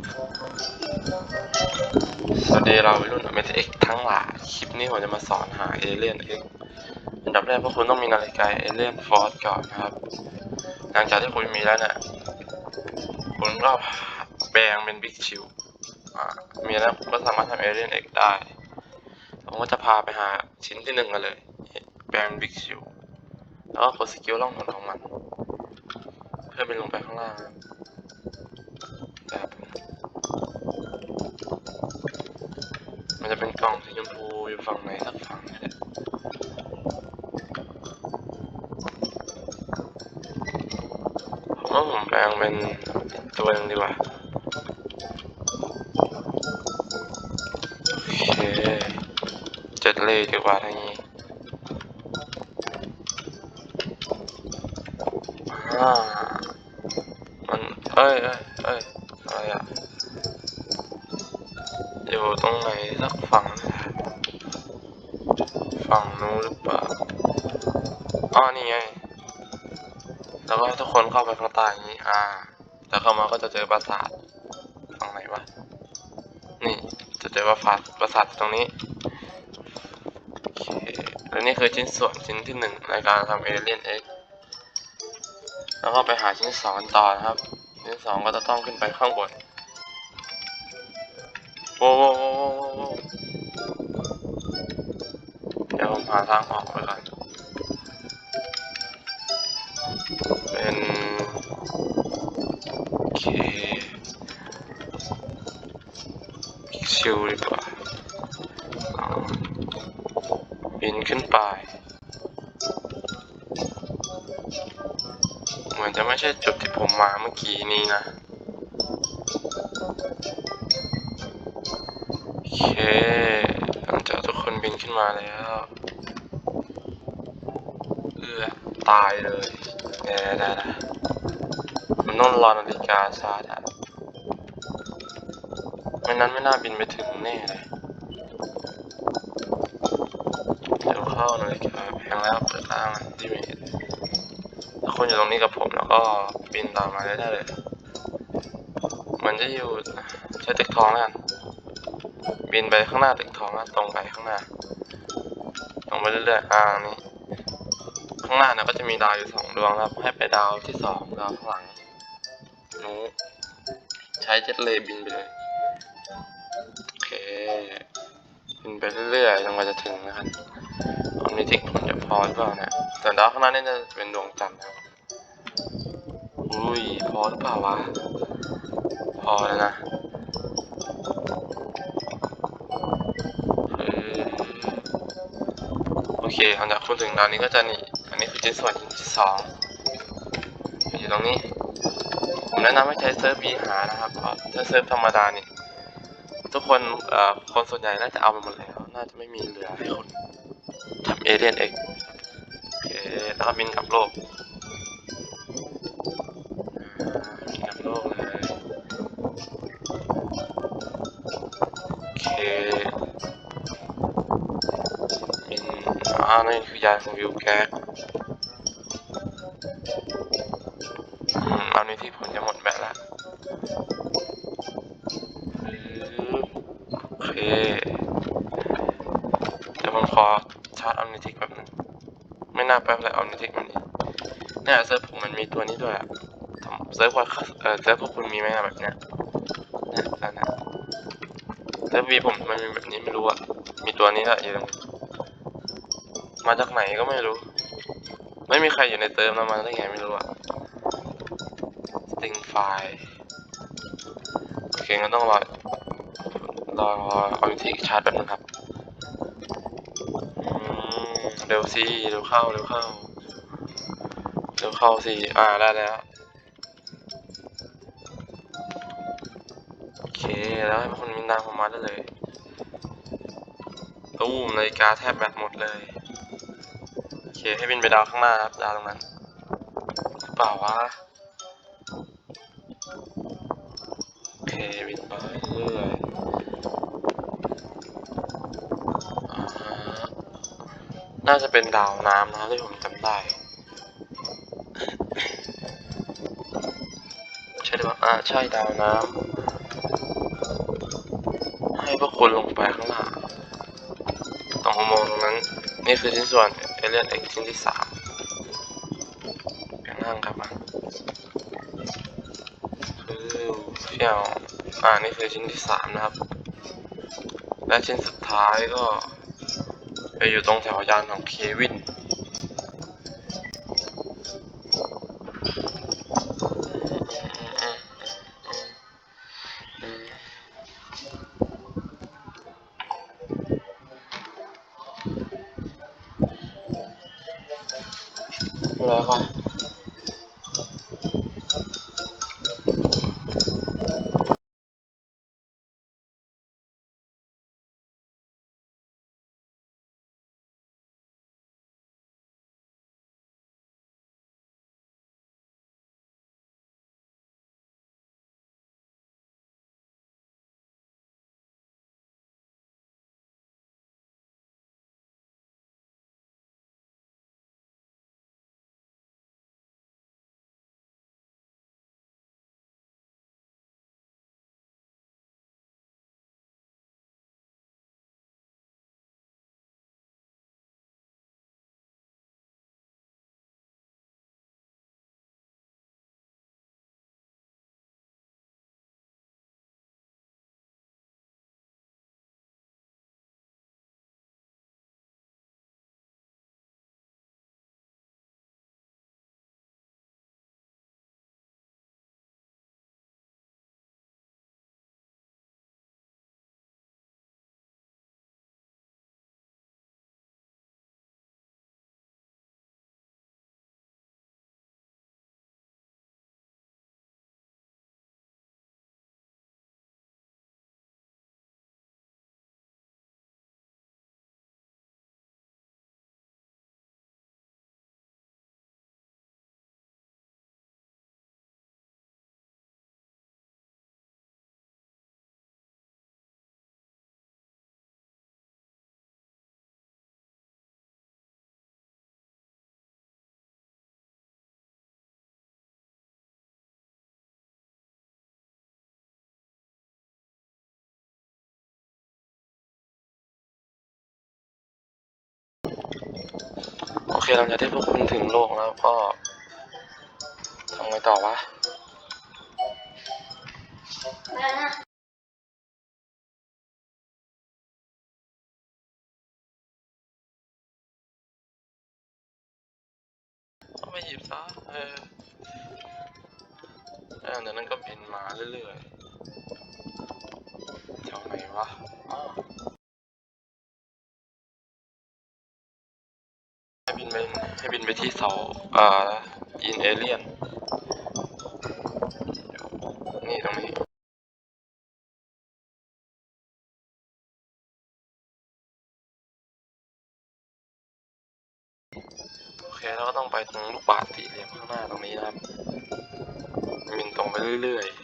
สวัสดีเราวัยรุ่นอเมริกทั้งหลายคลิปนี้ผมจะมาสอนหาเอเลี่ยนเอ็กอันดับแรกพวกคุณต้องมีนาฬิกาเอเลี่ยนฟอร์สก่อนครับ หลังจากที่คุณมีแล้วเนี่ยคุณก็แปลงเป็นบิ๊กชิวมีแล้วคุณก็สามารถทำเอเลี่ยนเอ็กได้ผมก็จะพาไปหาชิ้นที่หนึ่งกันเลย แปลงบิ๊กชิวแล้วก็กดสกิลล่องหนของมัน เพื่อไปลงไปข้างล่างครับมัน จะเป็นกล่องสีชมพูอยู่ฝั่งไหนสักฝั่งนี่แหละผมว่าผมแปลงเป็นตัวหนึงดีกว่าโอเคเจ็ดเลยดีกว่าทั้งนี้ อยู่ตรงไหนสักฝั่งนี่แหละฝั่งนู้นหรือเปล่าอ๋อนี่ไงแล้วก็ให้ทุกคนเข้าไปข้างใต้อย่างนี้ อ่า แล้วเข้ามาก็จะเจอปราสาทฝั่งไหนวะ นี่ จะเจอปราสาทปราสาทตรงนี้ โอเค และนี่คือชิ้นส่วนชิ้นที่หนึ่งในการทำเอเลียนเอ็กแล้วก็ไปหาชิ้นสองกันต่อนะครับ ชิ้นสองก็จะต้องขึ้นไปข้างบน โว้โว้โว้โว้โว้เดี๋ยวผมหาทางออกไปก่อนเป็นโอเคชิวดีกว่าบินขึ้นไปเหมือนจะไม่ใช่จุดที่ผมมาเมื่อกี้นี้นะ เคหลังจากทุกคนบินขึ้นมาแล้วเอือตายเลยเดี๋ยวได้ละมันต้องรอนาฬิกาชาร์จอะไม่นั้นไม่น่าบินไปถึงแน่เลยเดี๋ยวเข้านาฬิกาแพงแล้วเปิดล่างที่ไม่เห็นถ้าคนอยู่ตรงนี้กับผมแล้วก็บินตามมาได้เลย มันจะอยู่ใช้ตึกทองแล้วกัน บินไปข้างหน้าตึกทองนะตรงไปข้างหน้าตรงไปเรื่อยๆอ่านี่ข้างหน้าเนี่ยก็จะมีดาวอยู่สองดวงครับ ให้ไปดาวที่สองดาวข้างหลังนู้ใช้เจ็ตเลยบินไปเลยโอเคบินไปเรื่อยๆจนกว่าจะถึงนะครับอมนิทิกผลจะพอหรือเปล่าเนี่ยแต่ดาวข้างหน้านี่จะเป็นดวงจันทร์นะครับอุ้ยพอหรือเปล่าวะพอแล้วนะ หลังจากคุณถึงดาวนี้ก็จะนี่อันนี้คือชิ้นส่วนชิ้นที่สองอยู่ตรงนี้ ผมแนะนำให้ใช้เซิร์ฟบีหานะครับเพราะถ้าเซิร์ฟธรรมดานี่ทุกคนเอ่อคนส่วนใหญ่น่าจะเอาไปหมดแล้ว น่าจะไม่มีเหลือให้คุณทำเอเลียนเองโอเคแล้วก็บินกลับโลกบินกลับโลกเล อ่านี่คือยายของวิวแก๊กอืมเอาในที่ผลจะหมดแบตละโอเคเดี๋ยวผมขอชาร์จออมนิทิกแบบนึงไม่น่าแป๊บเลยออมนิทิกมันนี่เนี่ยเซิร์ฟผมมันมีตัวนี้ด้วยอะเซิร์ฟว่าเออเซิร์ฟพวกคุณมีไหมแบบเนี้ยนี่ยนั่นะเซิร์ฟวีผมมันมีแบบนี้ไม่รู้อะมีตัวนี้ละอยู่ตรงนี้ มาจากไหนก็ไม่รู้ ไม่มีใครอยู่ในเติมแล้วมาได้ไงไม่รู้อะสติงไฟโอเคงั้นต้องรอรอเอาวิธีชาร์จแป๊บนึงครับเร็วสิเร็วเข้าเร็วเข้าเร็วเข้าสิอ่าได้แล้วโอเคแล้วให้คนมินดาผมมาได้เลยตู้มนาฬิกาแทบแบตหมดเลย เคให้บินไปดาวข้างหน้าครับดาวตรงนั้นหรือเปล่าวะโอเคบินไปเรื่อยอ่าน่าจะเป็นดาวน้ำนะที่ผมจำได้ใช่หรือเปล่าอ่าใช่ดาวน้ำให้พวกคุณลงไปข้างล่างตรงอุโมงตรงนั้นนี่คือชิ้นส่วน เอเลียนเอ็กชิ้นที่สามข้างล่างครับมาคือเที่ยวอ่านี่คือชิ้นที่สามนะครับ และชิ้นสุดท้ายก็ ไปอยู่ตรงแถวยานของเควิน หลังจากที่พวกคุณถึงโลกแล้วก็ทำไงต่อวะก็ไปหยิบซะเออแล้วจากนั้นก็บินมาเรื่อยๆแถวไหนวะอ้า บินไปให้บินไปที่เสาอ่ายินเอเลียน นี่ตรงนี้โอเคแล้วก็ต้องไปตรงลูกบาศก์สี่เหลี่ยมข้างหน้าตรงนี้นะครับบินตรงไปเรื่อยๆ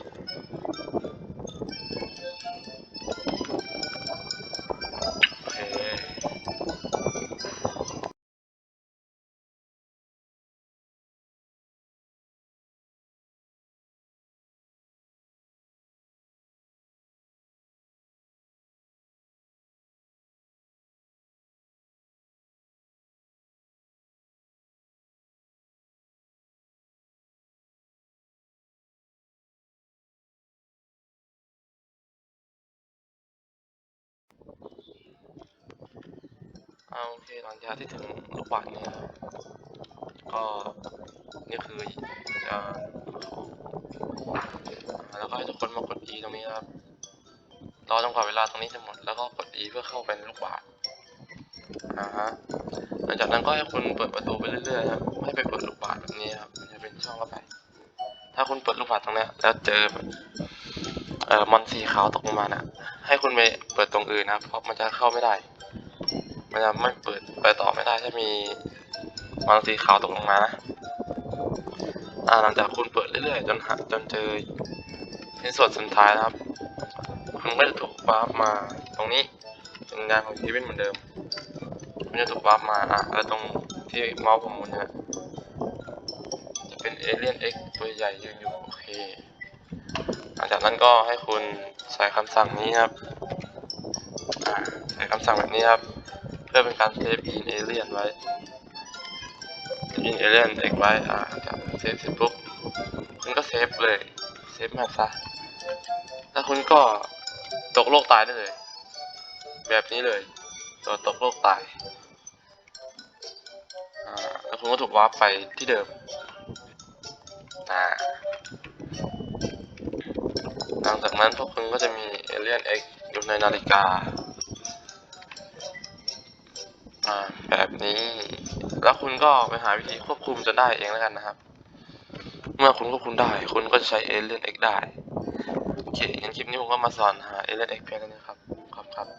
เอาโอเคหลังจากที่ถึงลูกบาศก์เนี่ยครับก็นี่คืออ่าแล้วก็ให้ทุกคนมากด E ตรงนี้ครับรอจนกว่าเวลาตรงนี้จะหมดแล้วก็กด E เพื่อเข้าไปในลูกบาศก์อ่าฮะหลังจากนั้นก็ให้คุณเปิดประตูไปเรื่อยๆครับให้ไปเปิดลูกบาศก์แบบนี้ครับมันจะเป็นช่องเข้าไป ถ้าคุณเปิดลูกบาศก์ตรงนี้แล้วเจอเอ่อมอนสีขาวตกลงมาน่ะให้คุณไปเปิดตรงอื่นนะเพราะมันจะเข้าไม่ได้ มันจะไม่เปิดไปต่อไม่ได้ถ้ามีมอนสีขาวตกลงมานะอ่าหลังจากคุณเปิดเรื่อยๆจนหาจนเจอชิ้นส่วนสุดท้ายนะครับ คุณก็จะถูกวาร์ปมาตรงนี้เป็นงานของทีวินเหมือนเดิมคุณจะถูกวาร์ปมาอะแล้วตรงที่เมาส์ผมหมุนเนี่ยจะเป็นเอเลี่ยนเอ็กตัวใหญ่ยืนอยู่โอเคหลังจากนั้นก็ให้คุณใส่คำสั่งนี้ครับใส่คำสั่งแบบนี้ครับ พื่อเป็นการเซฟอินเอเลียนไว้อินเอเลียนเอกไว้อ่าจากเซฟเสร็จปุ๊บคุณก็เซฟเลยเซฟแมปซะแล้วคุณก็ตกโลกตายได้เลย แบบนี้เลยตัวตกโลกตายอ่าแล้วคุณก็ถูกวาร์ปไปที่เดิมอ่าหลังจากนั้นพวกคุณก็จะมีเอเลียนเอ็กอยู่ในนาฬิกา อ่าแบบนี้ แล้วคุณก็ไปหาวิธีควบคุมจนได้เองแล้วกันนะครับ เมื่อคุณควบคุมได้ คุณก็จะใช้เอเลนเอ็กได้ โอเคงั้นคลิปนี้ผมก็มาสอนหาเอเลนเอ็กเพียงเท่านี้ครับ ครับครับ